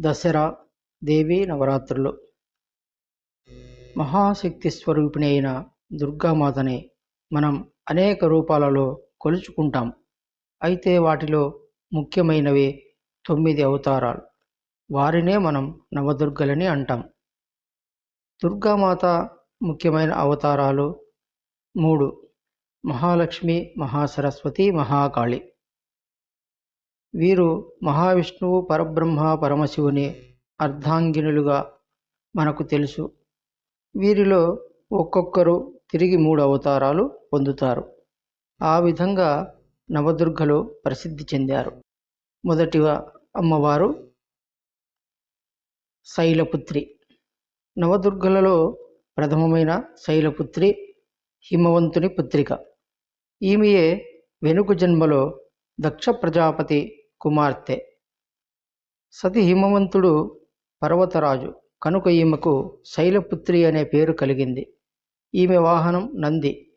దసరా దేవీ నవరాత్రులు. మహాశక్తి స్వరూపిణి అయిన దుర్గామాతని మనం అనేక రూపాలలో కొలుచుకుంటాం. అయితే వాటిలో ముఖ్యమైనవి తొమ్మిది అవతారాలు. వారినే మనం నవదుర్గలని అంటాం. దుర్గామాత ముఖ్యమైన అవతారాలు మూడు. మహాలక్ష్మి మహాసరస్వతి మహాకాళి. వీరు మహావిష్ణువు పరబ్రహ్మ పరమశివుని అర్ధాంగినులుగా మనకు తెలుసు. వీరిలో ఒక్కొక్కరు తిరిగి మూడు అవతారాలు పొందుతారు. ఆ విధంగా నవదుర్గలు ప్రసిద్ధి చెందారు. మొదటి అమ్మవారు శైలపుత్రి. నవదుర్గలలో ప్రథమమైన శైలపుత్రి హిమవంతుని పుత్రిక. ఈమెయే వెనుక జన్మలో దక్ష ప్రజాపతి కుమార్తె. సతి హిమవంతుడు పర్వతరాజు. కనుక ఈమెకు శైలపుత్రి అనే పేరు కలిగింది. ఈమె వాహనం నంది.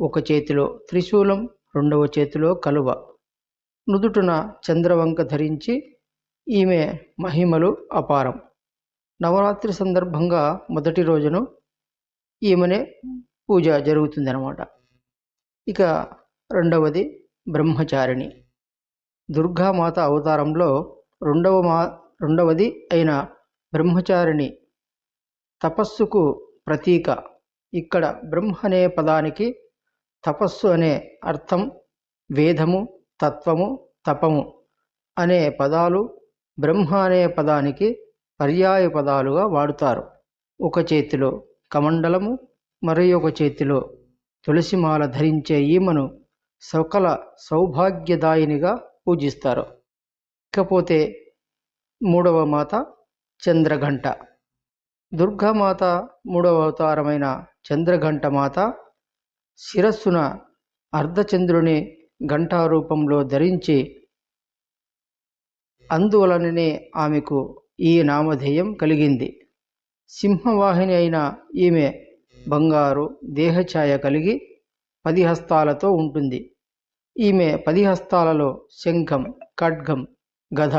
ఒక చేతిలో త్రిశూలం రెండవ చేతిలో కలువ. నుదుటున చంద్రవంక ధరించి ఈమె మహిమలు అపారం. నవరాత్రి సందర్భంగా మొదటి రోజును ఈమెనే పూజ జరుగుతుందన్నమాట. ఇక రెండవది బ్రహ్మచారిణి. దుర్గామాత అవతారంలో రెండవ మా రెండవది అయిన బ్రహ్మచారిణి తపస్సుకు ప్రతీక. ఇక్కడ బ్రహ్మ అనే పదానికి తపస్సు అనే అర్థం వేదము తత్వము తపము అనే పదాలు బ్రహ్మ అనే పదానికి పర్యాయ పదాలుగా వాడుతారు. ఒక చేతిలో కమండలము మరి ఒక చేతిలో తులసిమాల ధరించే ఈమెను సకల సౌభాగ్యదాయినిగా పూజిస్తారు. ఇకపోతే మూడవ మాత చంద్రఘంట. దుర్గామాత మూడవ అవతారమైన చంద్రఘంట మాత శిరస్సున అర్ధచంద్రుని ఘంటా రూపంలో ధరించి అందువలననే ఆమెకు ఈ నామధేయం కలిగింది. సింహవాహిని అయిన ఈమె బంగారు దేహఛాయ కలిగి పది హస్తాలతో ఉంటుంది. ఈమె పది హస్తాలలో శంఖం ఖడ్గం గద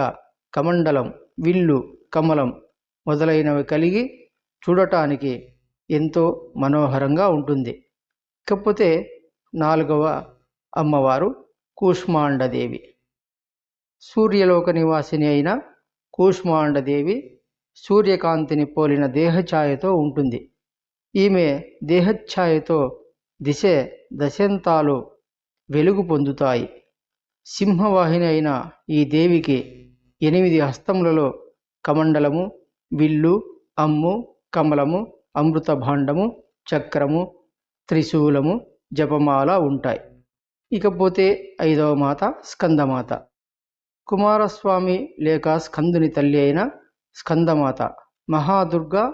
కమండలం విల్లు కమలం మొదలైనవి కలిగి చూడటానికి ఎంతో మనోహరంగా ఉంటుంది. ఇకపోతే నాలుగవ అమ్మవారు కూష్మాండదేవి. సూర్యలోక నివాసిని అయిన కూష్మాండదేవి సూర్యకాంతిని పోలిన దేహఛాయతో ఉంటుంది. ఈమె దేహఛాయతో దిశ దశంతాలు వెలుగు పొందుతాయి. సింహవాహిని అయిన ఈ దేవికి ఎనిమిది హస్తములలో కమండలము విల్లు అమ్ము కమలము అమృత భాండము చక్రము త్రిశూలము జపమాల ఉంటాయి. ఇకపోతే ఐదవ మాత స్కందమాత. కుమారస్వామి లేక స్కందుని తల్లి అయిన స్కందమాత మహాదుర్గ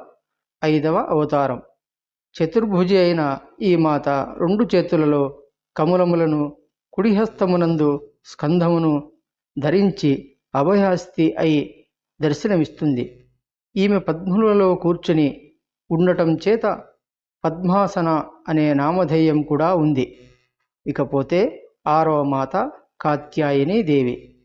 ఐదవ అవతారం. చతుర్భుజి అయిన ఈ మాత రెండు చేతులలో కమలములను కుడిహస్తమునందు స్కంధమును ధరించి అభయహస్తి అయి దర్శనమిస్తుంది. ఈమె పద్ములలో కూర్చుని ఉండటం చేత పద్మాసన అనే నామధేయం కూడా ఉంది. ఇకపోతే ఆరవ మాత కాత్యాయని దేవి.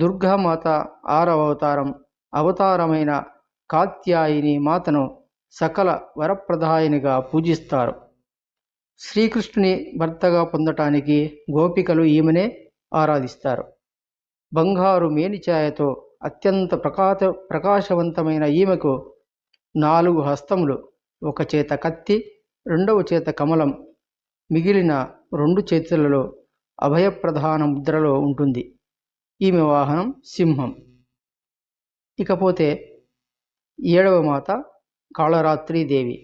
దుర్గామాత ఆరవ అవతారం అవతారమైన కాత్యాయిని మాతను సకల వరప్రదాయనిగా పూజిస్తారు. శ్రీకృష్ణుని భర్తగా పొందటానికి గోపికలు ఈమెనే ఆరాధిస్తారు. బంగారు మేనిఛాయతో అత్యంత ప్రకాశ ప్రకాశవంతమైన ఈమెకు నాలుగు హస్తములు ఒక చేత కత్తి రెండవ చేత కమలం మిగిలిన రెండు చేతులలో అభయప్రధాన ముద్రలో ఉంటుంది. ఈమె వాహనం సింహం. ఇకపోతే ఏడవ మాత కాళరాత్రి దేవి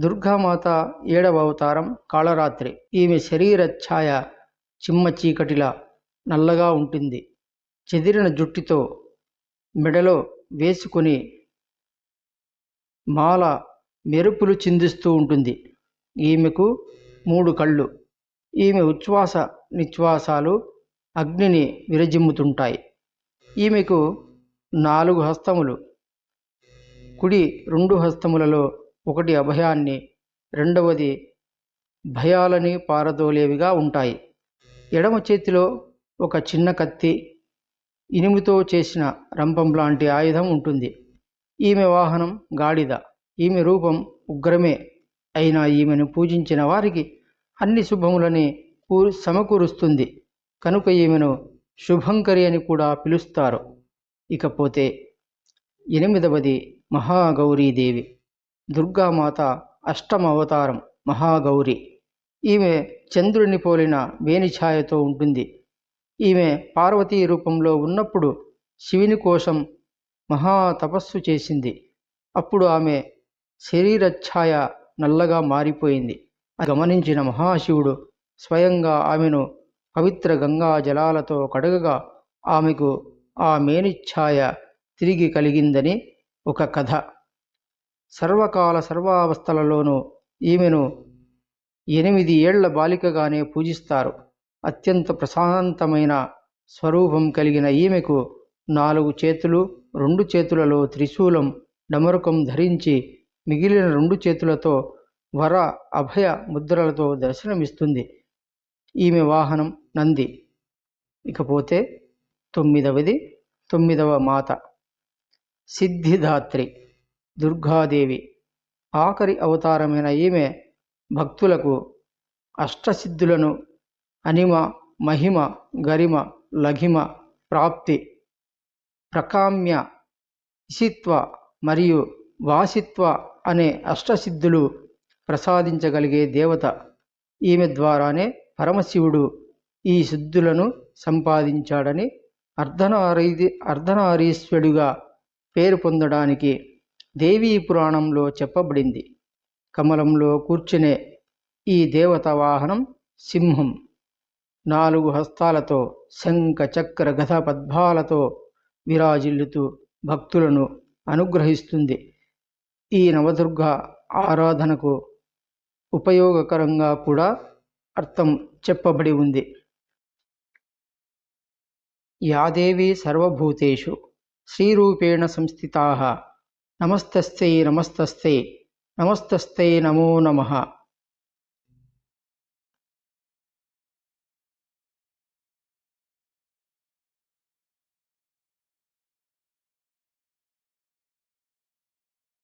దుర్గామాత ఏడవ అవతారం కాళరాత్రి. ఈమె శరీర ఛాయ చిమ్మ చీకటిలా నల్లగా ఉంటుంది. చెదిరిన జుట్టుతో మెడలో వేసుకుని మాల మెరుపులు చిందిస్తూ ఉంటుంది. ఈమెకు మూడు కళ్ళు. ఈమె ఉచ్ఛ్వాస నిశ్వాసాలు అగ్నిని విరజిమ్ముతుంటాయి. ఈమెకు నాలుగు హస్తములు. కుడి రెండు హస్తములలో ఒకటి అభయాన్ని రెండవది భయాలని పారదోలేవిగా ఉంటాయి. ఎడమ చేతిలో ఒక చిన్న కత్తి ఇనుముతో చేసిన రంపం లాంటి ఆయుధం ఉంటుంది. ఈమె వాహనం గాడిద ఈమె రూపం ఉగ్రమే అయినా ఈమెను పూజించిన వారికి అన్ని శుభములని కూ సమకూరుస్తుంది. కనుక ఈమెను శుభంకరి అని కూడా పిలుస్తారు. ఇకపోతే ఎనిమిదవది మహాగౌరీదేవి. దుర్గామాత అష్టమ అవతారం మహాగౌరి. ఈమె చంద్రుని పోలిన వేణిఛాయతో ఉంటుంది. ఈమె పార్వతీ రూపంలో ఉన్నప్పుడు శివుని కోసం మహా తపస్సు చేసింది. అప్పుడు ఆమె శరీరఛాయ నల్లగా మారిపోయింది. గమనించిన మహాశివుడు స్వయంగా ఆమెను పవిత్ర గంగా జలాలతో కడగగా ఆమెకు ఆ మేనిఛాయ తిరిగి కలిగిందని ఒక కథ. సర్వకాల సర్వావస్థలలోనూ ఈమెను ఎనిమిది ఏళ్ళ బాలికగానే పూజిస్తారు. అత్యంత ప్రశాంతమైన స్వరూపం కలిగిన ఈమెకు నాలుగు చేతులు రెండు చేతులలో త్రిశూలం డమరుకం ధరించి మిగిలిన రెండు చేతులతో వర అభయ ముద్రలతో దర్శనమిస్తుంది. ఈమె వాహనం నంది. ఇకపోతే తొమ్మిదవది తొమ్మిదవ మాత. సిద్ధిదాత్రి. దుర్గాదేవి. ఆఖరి అవతారమైన ఈమె భక్తులకు అష్టసిద్ధులను అనిమ మహిమ గరిమ లఘిమ ప్రాప్తి ప్రకామ్య ఇసిత్వ మరియు వాసిత్వ అనే అష్టసిద్ధులు ప్రసాదించగలిగే దేవత ఈమె ద్వారానే పరమశివుడు ఈ సిద్ధులను సంపాదించాడని అర్ధనారీ అర్ధనారీశ్వరుడిగా పేరు పొందడానికి దేవీ పురాణంలో చెప్పబడింది. కమలంలో కూర్చునే ఈ దేవత వాహనం సింహం. నాలుగు హస్తాలతో శంఖ చక్ర గధ పద్మాలతో విరాజిల్లుతూ భక్తులను అనుగ్రహిస్తుంది. ఈ నవదుర్గ ఆరాధనకు ఉపయోగకరంగా కూడా అర్థం చెప్పబడి ఉంది. యాదేవి సర్వభూతేషు శ్రీరూపేణ సంస్థితా నమస్తస్థై నమస్తస్థై నమస్తస్థై నమో నమః.